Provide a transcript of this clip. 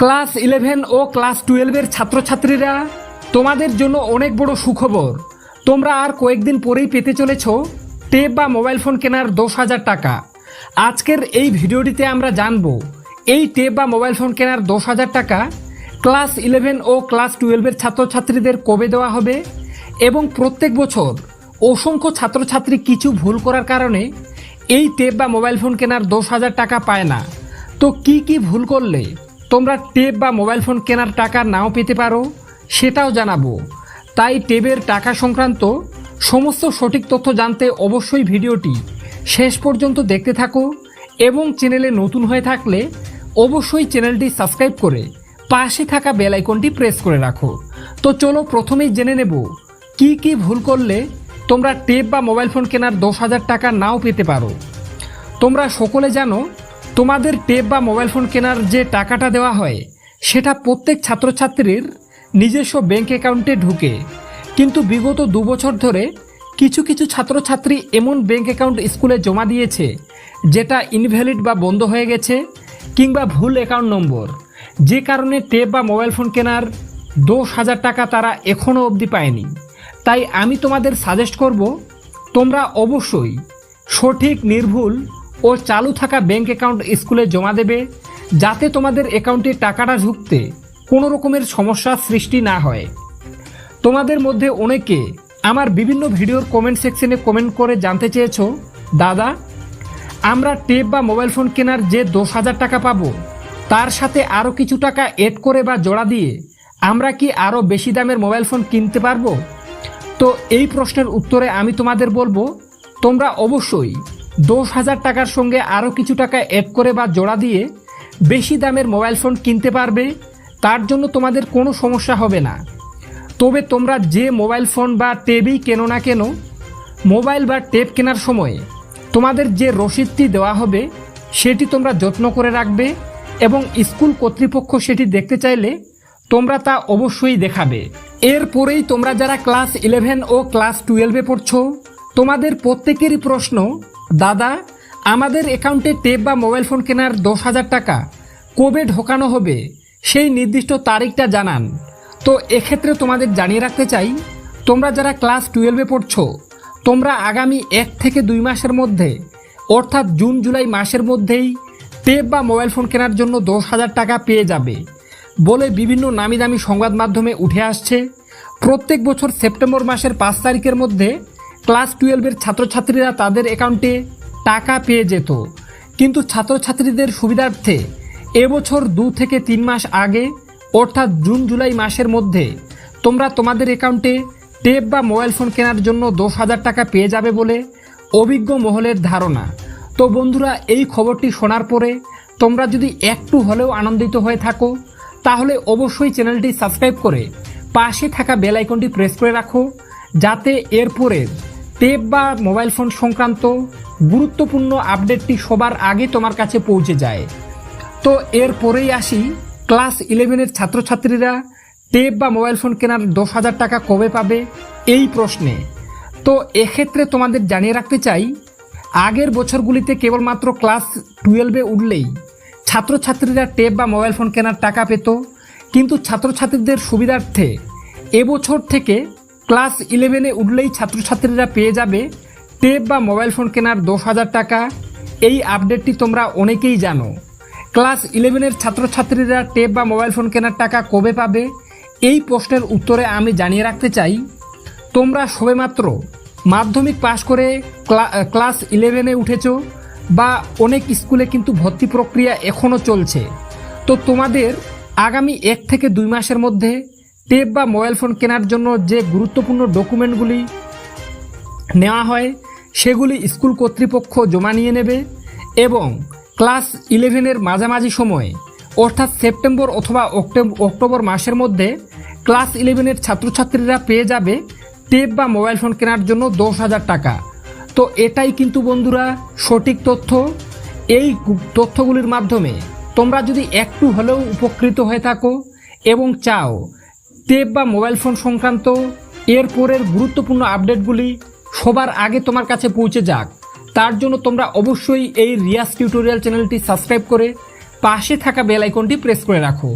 Class eleven ও class টুয়েলভের ছাত্রছাত্রীরা, তোমাদের জন্য অনেক বড় সুখবর। তোমরা আর কয়েকদিন পরেই পেতে চলেছ টেপ বা মোবাইল ফোন কেনার দশ হাজার টাকা। আজকের এই ভিডিওটিতে আমরা জানব, এই টেপ বা মোবাইল ফোন কেনার দশ হাজার টাকা ক্লাস ইলেভেন ও ক্লাস টুয়েলভের ছাত্রছাত্রীদের কবে দেওয়া হবে এবং প্রত্যেক বছর অসংখ্য ছাত্রছাত্রী কিছু ভুল করার কারণে এই টেপ বা মোবাইল ফোন কেনার দশ হাজার টাকা পায় না। তো কি কি ভুল করলে তোমরা টেপ বা মোবাইল ফোন কেনার টাকা নাও পেতে পারো, সেটাও জানাব। তাই টেবের টাকা সংক্রান্ত সমস্ত সঠিক তথ্য জানতে অবশ্যই ভিডিওটি শেষ পর্যন্ত দেখতে থাকো এবং চ্যানেলে নতুন হয়ে থাকলে অবশ্যই চ্যানেলটি সাবস্ক্রাইব করে পাশে থাকা বেল আইকনটি প্রেস করে রাখো। তো চলো প্রথমেই জেনে নেব, কি কি ভুল করলে তোমরা টেপ বা মোবাইল ফোন কেনার দশ হাজার টাকা নাও পেতে পারো। তোমরা সকলে জানো তোমাদের টেপ বা মোবাইল ফোন কেনার যে টাকাটা দেওয়া হয়, সেটা প্রত্যেক ছাত্রছাত্রীর নিজস্ব ব্যাংক অ্যাকাউন্টে ঢুকে। কিন্তু বিগত দু বছর ধরে কিছু কিছু ছাত্রছাত্রী এমন ব্যাংক অ্যাকাউন্ট স্কুলে জমা দিয়েছে, যেটা ইনভ্যালিড বা বন্ধ হয়ে গেছে, কিংবা ভুল অ্যাকাউন্ট নম্বর। যে কারণে টেপ বা মোবাইল ফোন কেনার দশ হাজার টাকা তারা এখনও অবধি পায়নি। তাই আমি তোমাদের সাজেস্ট করব, তোমরা অবশ্যই সঠিক, নির্ভুল ও চালু থাকা ব্যাংক অ্যাকাউন্ট স্কুলে জমা দেবে, যাতে তোমাদের অ্যাকাউন্টে টাকাটা ঢুকতে কোনো রকমের সমস্যার সৃষ্টি না হয়। তোমাদের মধ্যে অনেকে আমার বিভিন্ন ভিডিওর কমেন্ট সেকশনে কমেন্ট করে জানতে চেয়েছো, দাদা, আমরা টেপ বা মোবাইল ফোন কেনার যে দশ হাজার টাকা পাবো, তার সাথে আরও কিছু টাকা এড করে বা জোড়া দিয়ে আমরা কি আরও বেশি দামের মোবাইল ফোন কিনতে পারব? তো এই প্রশ্নের উত্তরে আমি তোমাদের বলব, তোমরা অবশ্যই দশ হাজার টাকার সঙ্গে আরও কিছু টাকা অ্যাড করে বা জোড়া দিয়ে বেশি দামের মোবাইল ফোন কিনতে পারবে, তার জন্য তোমাদের কোনো সমস্যা হবে না। তবে তোমরা যে মোবাইল ফোন বা টেবই কেনো না কেন, মোবাইল বা টেপ কেনার সময় তোমাদের যে রসিদটি দেওয়া হবে, সেটি তোমরা যত্ন করে রাখবে এবং স্কুল কর্তৃপক্ষ সেটি দেখতে চাইলে তোমরা তা অবশ্যই দেখাবে। এরপরেই তোমরা যারা ক্লাস ইলেভেন ও ক্লাস টুয়েলভে পড়ছো, তোমাদের প্রত্যেকেরই প্রশ্ন দাদা, আমাদের অ্যাকাউন্টে টেপ বা মোবাইল ফোন কেনার দশ হাজার টাকা কবে ঢোকানো হবে সেই নির্দিষ্ট তারিখটা জানান। তো এক্ষেত্রে তোমাদের জানিয়ে রাখতে চাই, তোমরা যারা ক্লাস টুয়েলভে পড়ছো, তোমরা আগামী এক থেকে দুই মাসের মধ্যে, অর্থাৎ জুন, জুলাই মাসের মধ্যেই টেপ বা মোবাইল ফোন কেনার জন্য দশ হাজার টাকা পেয়ে যাবে বলে বিভিন্ন নামি দামি সংবাদ মাধ্যমে উঠে আসছে। প্রত্যেক বছর সেপ্টেম্বর মাসের পাঁচ তারিখের মধ্যে ক্লাস টুয়েলভের ছাত্রছাত্রীরা তাদের অ্যাকাউন্টে টাকা পেয়ে যেত। কিন্তু ছাত্রছাত্রীদের সুবিধার্থে এবছর দু থেকে তিন মাস আগে, অর্থাৎ জুন, জুলাই মাসের মধ্যে, তোমরা তোমাদের অ্যাকাউন্টে টেপ বা মোবাইল ফোন কেনার জন্য দশ হাজার টাকা পেয়ে যাবে বলে অভিজ্ঞ মহলের ধারণা। তো বন্ধুরা, এই খবরটি শোনার পরে তোমরা যদি একটু হলেও আনন্দিত হয়ে থাকো, তাহলে অবশ্যই চ্যানেলটি সাবস্ক্রাইব করে পাশে থাকা বেল আইকনটি প্রেস করে রাখো, যাতে এরপরের টেপ বা মোবাইল ফোন সংক্রান্ত গুরুত্বপূর্ণ আপডেটটি সবার আগে তোমার কাছে পৌঁছে যায়। তো এরপরেই আসি, ক্লাস ইলেভেনের ছাত্রছাত্রীরা টেপ বা মোবাইল ফোন কেনার দশ হাজার টাকা কবে পাবে, এই প্রশ্নে। তো এক্ষেত্রে তোমাদের জানিয়ে রাখতে চাই, আগের বছরগুলিতে কেবলমাত্র ক্লাস টুয়েলভে উঠলেই ছাত্রছাত্রীরা টেপ বা মোবাইল ফোন কেনার টাকা পেত, কিন্তু ছাত্রছাত্রীদের সুবিধার্থে এবছর থেকে ক্লাস ইলেভেনে উঠলেই ছাত্রছাত্রীরা পেয়ে যাবে টেপ বা মোবাইল ফোন কেনার দশ হাজার টাকা। এই আপডেটটি তোমরা অনেকেই জানো। ক্লাস ইলেভেনের ছাত্রছাত্রীরা টেপ বা মোবাইল ফোন কেনার টাকা কবে পাবে? এই প্রশ্নের উত্তরে আমি জানিয়ে রাখতে চাই। তোমরা সবেমাত্র মাধ্যমিক পাশ করে ক্লা- ক্লাস ইলেভেনে উঠেছ বা অনেক স্কুলে কিন্তু ভর্তি প্রক্রিয়া এখনও চলছে। তো তোমাদের আগামী এক থেকে দুই মাসের মধ্যে টেপ বা মোবাইল ফোন কেনার জন্য যে গুরুত্বপূর্ণ ডকুমেন্টগুলি নেওয়া হয়, সেগুলি স্কুল কর্তৃপক্ষ জমা নিয়ে নেবে এবং ক্লাস ইলেভেনের মাঝামাঝি সময়ে, অর্থাৎ সেপ্টেম্বর অথবা অক্টোব- অক্টোবর মাসের মধ্যে, ক্লাস ইলেভেনের ছাত্রছাত্রীরা পেয়ে যাবে টেপ বা মোবাইল ফোন কেনার জন্য দশ হাজার টাকা। তো এটাই কিন্তু বন্ধুরা সঠিক তথ্য। এই তথ্যগুলির মাধ্যমে তোমরা যদি একটু হলেও উপকৃত হয়ে থাকো এবং চাও টেপ বা মোবাইল ফোন সংক্রান্ত এরপরের গুরুত্বপূর্ণ আপডেটগুলি সবার আগে তোমার কাছে পৌঁছে যাক। তার জন্য তোমরা অবশ্যই এই রিয়াস টিউটোরিয়াল চ্যানেলটি সাবস্ক্রাইব করে পাশে থাকা বেল আইকনটি প্রেস করে রাখো।